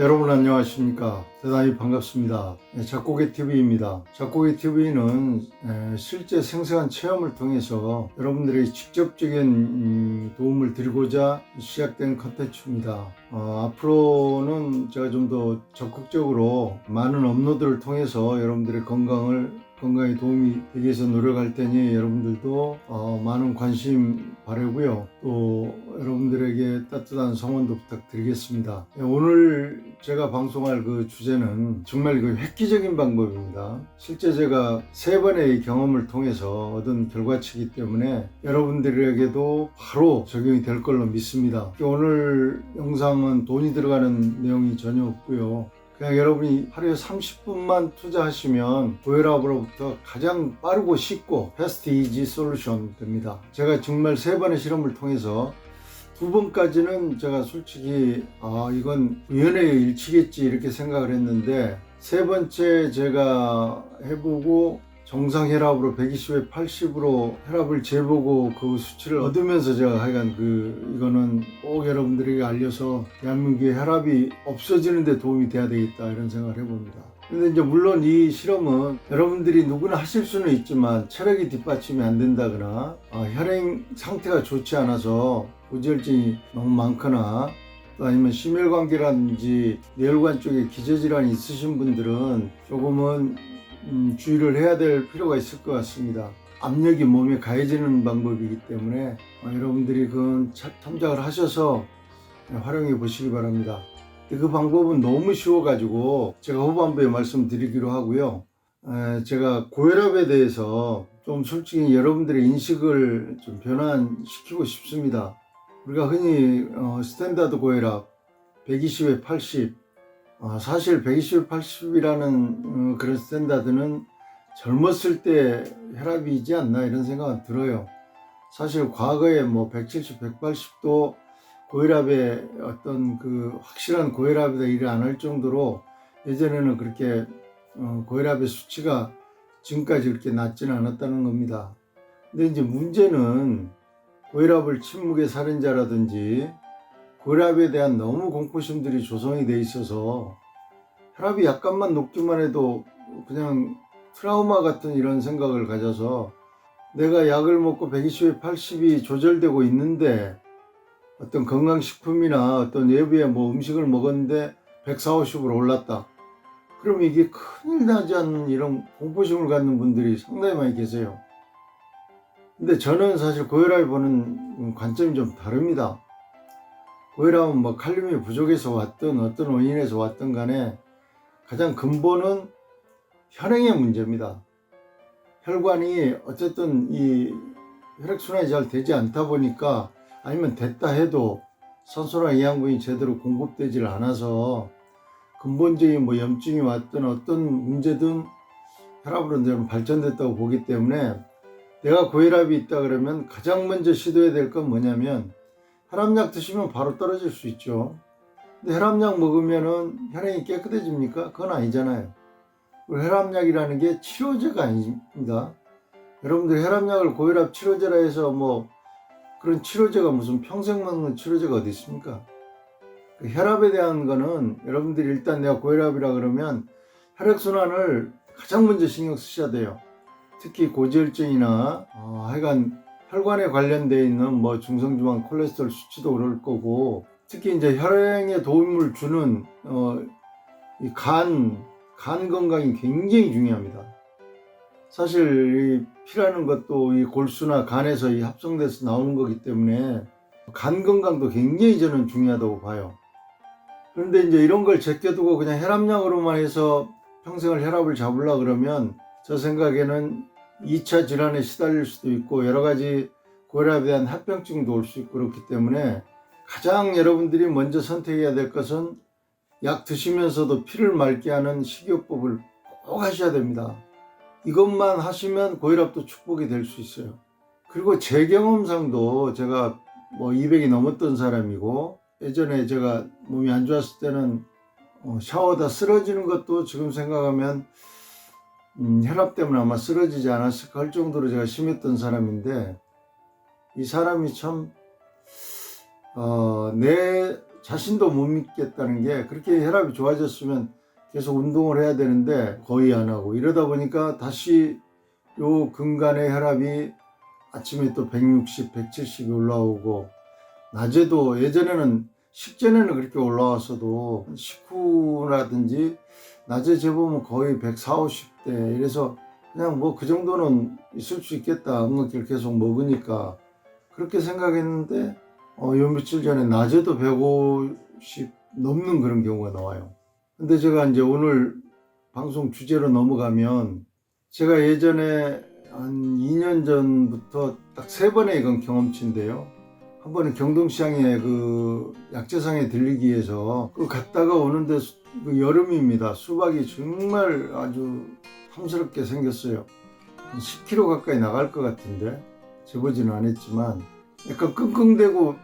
여러분 안녕하십니까? 대단히 반갑습니다. 네, 작곡의 TV입니다. 작곡의 TV는 실제 생생한 체험을 통해서 여러분들에게 직접적인 음, 도움을 드리고자 시작된 컨텐츠입니다. 어, 앞으로는 제가 좀 더 적극적으로 많은 업로드를 통해서 여러분들의 건강을 건강에 도움이 되기 위해서 노력할 테니 여러분들도 어, 많은 관심 바라고요. 또 여러분들에게 따뜻한 성원도 부탁드리겠습니다. 네, 오늘 제가 방송할 그 주제는 정말 그 획기적인 방법입니다. 실제 제가 세 번의 경험을 통해서 얻은 결과치이기 때문에 여러분들에게도 바로 적용이 될 걸로 믿습니다. 오늘 영상은 돈이 들어가는 내용이 전혀 없고요. 그냥 여러분이 하루에 30분만 투자하시면 고혈압으로부터 가장 빠르고 쉽고 패스트 이지 솔루션 됩니다. 제가 정말 세 번의 실험을 통해서 두 번까지는 제가 솔직히 아 이건 우연의 일치겠지 이렇게 생각을 했는데 세 번째 제가 해보고 정상 혈압으로 120에 80으로 혈압을 재보고 그 수치를 얻으면서 제가 하여간 그 이거는 꼭 여러분들에게 알려서 대한민국의 혈압이 없어지는데 도움이 돼야 되겠다 이런 생각을 해봅니다. 근데 이제 물론 이 실험은 여러분들이 누구나 하실 수는 있지만 체력이 뒷받침이 안 된다거나 아, 혈행 상태가 좋지 않아서 고지혈증이 너무 많거나 또 아니면 심혈관계라든지 뇌혈관 쪽에 기저질환이 있으신 분들은 조금은 음, 주의를 해야 될 필요가 있을 것 같습니다. 압력이 몸에 가해지는 방법이기 때문에 어, 여러분들이 그 차- 탐작을 하셔서 활용해 보시기 바랍니다. 그 방법은 너무 쉬워가지고 제가 후반부에 말씀드리기로 하고요. 에, 제가 고혈압에 대해서 좀 솔직히 여러분들의 인식을 좀 변환시키고 싶습니다. 우리가 흔히 어, 스탠다드 고혈압 120에 80 어, 사실 120, 80이라는 어, 그런 스탠다드는 젊었을 때 혈압이지 않나 이런 생각은 들어요. 사실 과거에 뭐 170, 180도 고혈압의 어떤 그 확실한 고혈압이다 일을 안 할 정도로 예전에는 그렇게 어, 고혈압의 수치가 지금까지 그렇게 낮지는 않았다는 겁니다. 근데 이제 문제는 고혈압을 침묵의 살인자라든지 고혈압에 대한 너무 공포심들이 조성이 돼 있어서 혈압이 약간만 높기만 해도 그냥 트라우마 같은 이런 생각을 가져서 내가 약을 먹고 120에 80이 조절되고 있는데 어떤 건강식품이나 어떤 외부의 뭐 음식을 먹었는데 140, 50으로 올랐다. 그럼 이게 큰일 나지 않는 이런 공포심을 갖는 분들이 상당히 많이 계세요. 근데 저는 사실 고혈압을 보는 관점이 좀 다릅니다. 고혈압은 뭐 칼륨이 부족해서 왔든 어떤 원인에서 왔든 간에 가장 근본은 혈행의 문제입니다. 혈관이 어쨌든 이 혈액순환이 잘 되지 않다 보니까 아니면 됐다 해도 산소나 영양분이 제대로 공급되질 않아서 근본적인 뭐 염증이 왔든 어떤 문제든 혈압으로 좀 발전됐다고 보기 때문에 내가 고혈압이 있다 그러면 가장 먼저 시도해야 될 건 뭐냐면 혈압약 드시면 바로 떨어질 수 있죠. 근데 혈압약 먹으면은 혈액이 깨끗해집니까? 그건 아니잖아요. 혈압약이라는 게 치료제가 아닙니다. 여러분들 혈압약을 고혈압 치료제라 해서 뭐 그런 치료제가 무슨 평생 먹는 치료제가 어디 있습니까? 그 혈압에 대한 거는 여러분들이 일단 내가 고혈압이라 그러면 혈액순환을 가장 먼저 신경 쓰셔야 돼요. 특히 고지혈증이나 어, 하여간 혈관에 관련되어 있는 뭐 중성지방 콜레스테롤 수치도 오를 거고 특히 이제 혈행에 도움을 주는 어, 이 간, 간 건강이 굉장히 중요합니다. 사실 이 피라는 것도 이 골수나 간에서 이 합성돼서 나오는 거기 때문에 간 건강도 굉장히 저는 중요하다고 봐요. 그런데 이제 이런 걸 제껴두고 그냥 혈압약으로만 해서 평생을 혈압을 잡으려 그러면 저 생각에는 2차 질환에 시달릴 수도 있고 여러 가지 고혈압에 대한 합병증도 올 수 있고 그렇기 때문에 가장 여러분들이 먼저 선택해야 될 것은 약 드시면서도 피를 맑게 하는 식이요법을 꼭 하셔야 됩니다. 이것만 하시면 고혈압도 축복이 될 수 있어요. 그리고 제 경험상도 제가 뭐 200이 넘었던 사람이고 예전에 제가 몸이 안 좋았을 때는 어, 샤워다 쓰러지는 것도 지금 생각하면 음, 혈압 때문에 아마 쓰러지지 않았을까 할 정도로 제가 심했던 사람인데 이 사람이 참 어, 내 자신도 못 믿겠다는 게 그렇게 혈압이 좋아졌으면 계속 운동을 해야 되는데 거의 안 하고 이러다 보니까 다시 요 근간의 혈압이 아침에 또 160, 170이 올라오고 낮에도 예전에는 식전에는 그렇게 올라왔어도 식후라든지 낮에 재보면 거의 140, 50대 이래서 그냥 뭐 그 정도는 있을 수 있겠다 음악기를 계속 먹으니까 그렇게 생각했는데 어, 요 며칠 전에 낮에도 150 넘는 그런 경우가 나와요. 근데 제가 이제 오늘 방송 주제로 넘어가면 제가 예전에 한 2년 전부터 딱 세 번의 이건 경험치인데요. 한 번은 경동시장에 그 약재상에 들리기 위해서 그 갔다가 오는데 수- 그 여름입니다. 수박이 정말 아주 탐스럽게 생겼어요. 한 10kg 가까이 나갈 것 같은데 재보지는 않았지만 약간 끙끙대고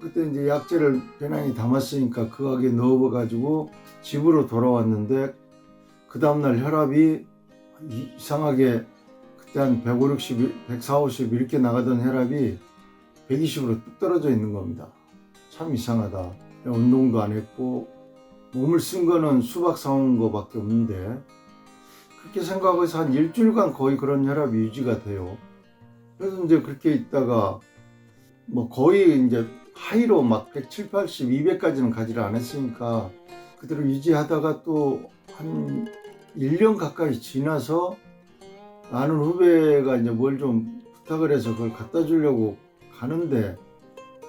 그때 이제 약재를 배낭에 담았으니까 그 가게 넣어가지고 집으로 돌아왔는데 그 다음날 혈압이 이상하게 그때 한 150, 140, 이렇게 나가던 혈압이 120으로 뚝 떨어져 있는 겁니다. 참 이상하다. 운동도 안 했고 몸을 쓴 거는 수박 사온 거밖에 없는데 그렇게 생각해서 한 일주일간 거의 그런 혈압이 유지가 돼요. 그래서 이제 그렇게 있다가 뭐 거의 이제 하이로 막 170, 80, 200까지는 가지를 않았으니까 그대로 유지하다가 또 한 1년 가까이 지나서 아는 후배가 이제 뭘 좀 부탁을 해서 그걸 갖다 주려고 가는데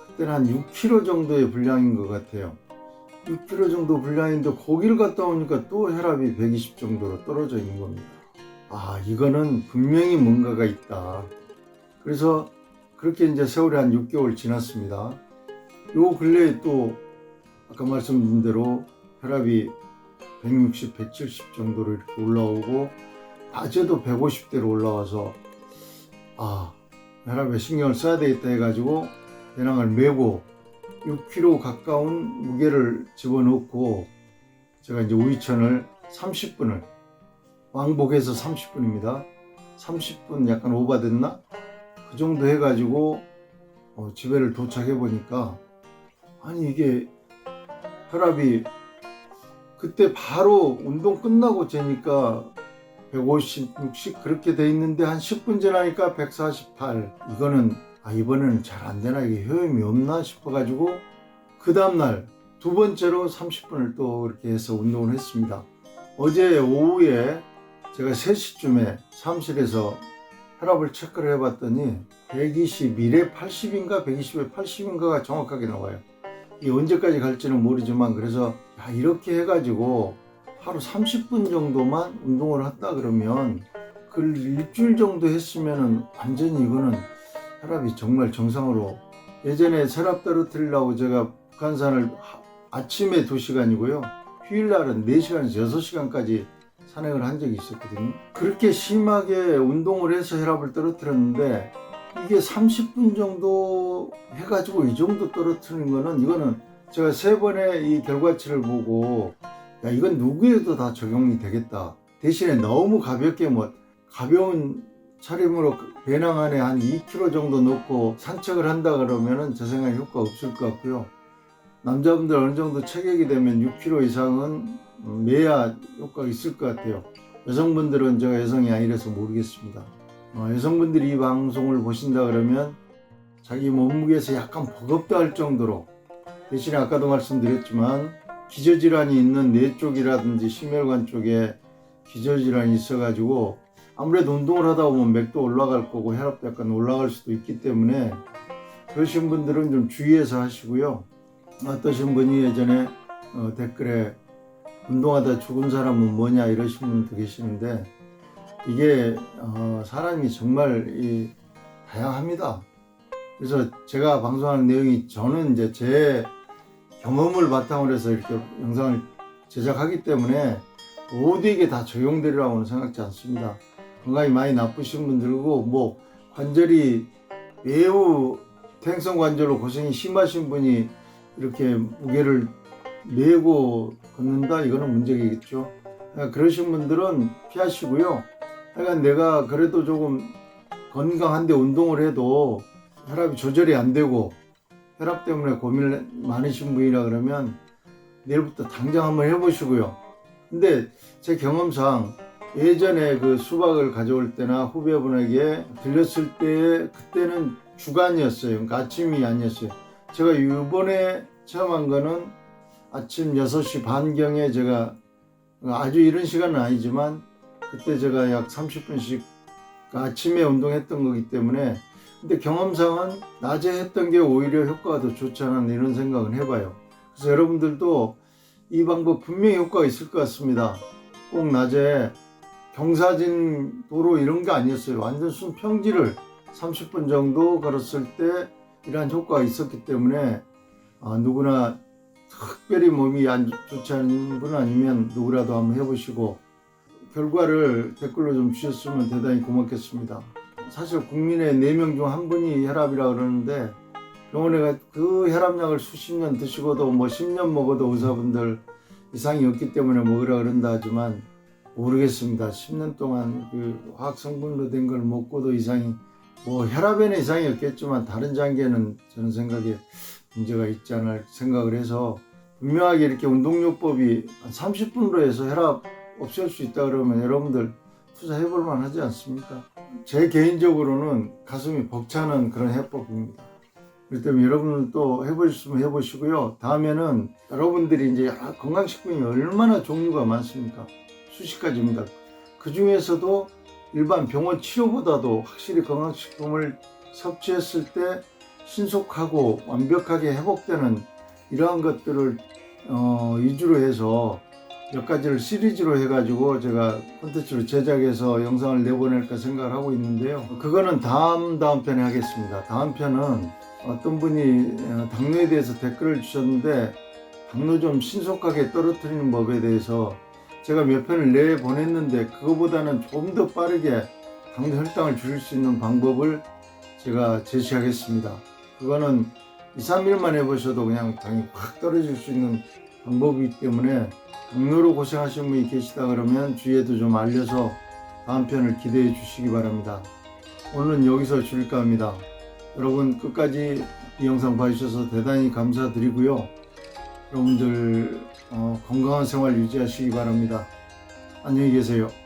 그때는 한 6kg 정도의 분량인 것 같아요. 6kg 정도 분량인데 거기를 갔다 오니까 또 혈압이 120 정도로 떨어져 있는 겁니다. 아, 이거는 분명히 뭔가가 있다. 그래서 그렇게 이제 세월이 한 6개월 지났습니다. 요 근래에 또 아까 말씀드린 대로 혈압이 160, 170 정도로 이렇게 올라오고 낮에도 150대로 올라와서 아 혈압에 신경을 써야 되겠다 해가지고 배낭을 메고 6kg 가까운 무게를 집어넣고 제가 이제 우이천을 30분을 왕복해서 30분입니다. 30분 약간 오바됐나? 그 정도 해가지고 어, 집에를 도착해 보니까 아니 이게 혈압이 그때 바로 운동 끝나고 재니까 150, 60 그렇게 돼 있는데 한 10분 지나니까 148 이거는 아 이번에는 잘 안 되나? 이게 효험이 없나? 싶어가지고 그 다음날 두 번째로 30분을 또 그렇게 해서 운동을 했습니다. 어제 오후에 제가 3시쯤에 사무실에서 혈압을 체크를 해봤더니 121에 80인가 120에 80인가가 정확하게 나와요. 이 언제까지 갈지는 모르지만 그래서 야, 이렇게 해가지고 하루 30분 정도만 운동을 한다 그러면 그 일주일 정도 했으면은 완전히 이거는 혈압이 정말 정상으로 예전에 혈압 떨어뜨리려고 제가 북한산을 하- 아침에 2시간이고요. 휴일날은 4시간에서 6시간까지 산행을 한 적이 있었거든요. 그렇게 심하게 운동을 해서 혈압을 떨어뜨렸는데 이게 30분 정도 해가지고 이 정도 떨어뜨리는 거는 이거는 제가 세 번의 이 결과치를 보고 야 이건 누구에도 다 적용이 되겠다. 대신에 너무 가볍게 뭐 가벼운 차림으로 배낭 안에 한 2kg 정도 넣고 산책을 한다 그러면은 제 생각에 효과 없을 것 같고요. 남자분들 어느 정도 체격이 되면 6kg 이상은 매야 효과가 있을 것 같아요. 여성분들은 제가 여성이 아니라서 모르겠습니다. 어, 여성분들이 이 방송을 보신다 그러면 자기 몸무게에서 약간 버겁다 할 정도로 대신에 아까도 말씀드렸지만 기저질환이 있는 뇌 쪽이라든지 심혈관 쪽에 기저질환이 있어가지고 아무래도 운동을 하다 보면 맥도 올라갈 거고 혈압도 약간 올라갈 수도 있기 때문에 그러신 분들은 좀 주의해서 하시고요. 어떠신 분이 예전에 어, 댓글에 운동하다 죽은 사람은 뭐냐 이러신 분도 계시는데 이게 어, 사람이 정말 이 다양합니다. 그래서 제가 방송하는 내용이 저는 이제 제 경험을 바탕으로 해서 이렇게 영상을 제작하기 때문에 모두에게 다 적용되리라고는 생각지 않습니다. 건강이 많이 나쁘신 분들고 뭐 관절이 매우 퇴행성 관절로 고생이 심하신 분이 이렇게 무게를 메고 걷는다 이거는 문제겠죠. 그러니까 그러신 분들은 피하시고요. 하여간 내가 그래도 조금 건강한데 운동을 해도 혈압이 조절이 안 되고 혈압 때문에 고민 많으신 분이라 그러면 내일부터 당장 한번 해보시고요. 근데 제 경험상 예전에 그 수박을 가져올 때나 후배분에게 들렸을 때 그때는 주간이었어요. 그러니까 아침이 아니었어요. 제가 이번에 체험한 거는 아침 6시 반경에 제가 아주 이른 시간은 아니지만 그때 제가 약 30분씩 아침에 운동했던 거기 때문에 근데 경험상은 낮에 했던 게 오히려 효과가 더 좋지 않았나 이런 생각은 해봐요. 그래서 여러분들도 이 방법 분명히 효과가 있을 것 같습니다. 꼭 낮에 경사진 도로 이런 게 아니었어요. 완전 순 평지를 30분 정도 걸었을 때 이러한 효과가 있었기 때문에 아, 누구나 특별히 몸이 안 좋- 좋지 않은 분 아니면 누구라도 한번 해보시고 결과를 댓글로 좀 주셨으면 대단히 고맙겠습니다. 사실 국민의 4명 중 한 분이 혈압이라 그러는데 병원에 가그 혈압약을 수십 년 드시고도 뭐 10년 먹어도 의사분들 이상이 없기 때문에 먹으라 그런다 하지만 모르겠습니다. 10년 동안 그 화학 성분으로 된 걸 먹고도 이상이 뭐 혈압에는 이상이 없겠지만 다른 장기에는 저는 생각에 문제가 있지 않을 생각을 해서 분명하게 이렇게 운동요법이 한 30분으로 해서 혈압 없앨 수 있다 그러면 여러분들 투자해 볼 만하지 않습니까? 제 개인적으로는 가슴이 벅차는 그런 해법입니다. 그렇기 때문에 여러분들도 해보셨으면 해보시고요. 다음에는 여러분들이 이제 아, 건강식품이 얼마나 종류가 많습니까? 수십 가지입니다. 그 중에서도 일반 병원 치료보다도 확실히 건강식품을 섭취했을 때 신속하고 완벽하게 회복되는 이러한 것들을 어, 위주로 해서 몇 가지를 시리즈로 해가지고 제가 콘텐츠로 제작해서 영상을 내보낼까 생각을 하고 있는데요. 그거는 다음 다음 편에 하겠습니다. 다음 편은 어떤 분이 어, 당뇨에 대해서 댓글을 주셨는데 당뇨 좀 신속하게 떨어뜨리는 법에 대해서 제가 몇 편을 내 보냈는데 그거보다는 좀 더 빠르게 당뇨 혈당을 줄일 수 있는 방법을 제가 제시하겠습니다. 그거는 2, 3일만 해보셔도 그냥 당이 확 떨어질 수 있는 방법이기 때문에 당뇨로 고생하시는 분이 계시다 그러면 주위에도 좀 알려서 다음 편을 기대해 주시기 바랍니다. 오늘은 여기서 줄일까 합니다. 여러분 끝까지 이 영상 봐주셔서 대단히 감사드리고요. 여러분들 어, 건강한 생활 유지하시기 바랍니다. 안녕히 계세요.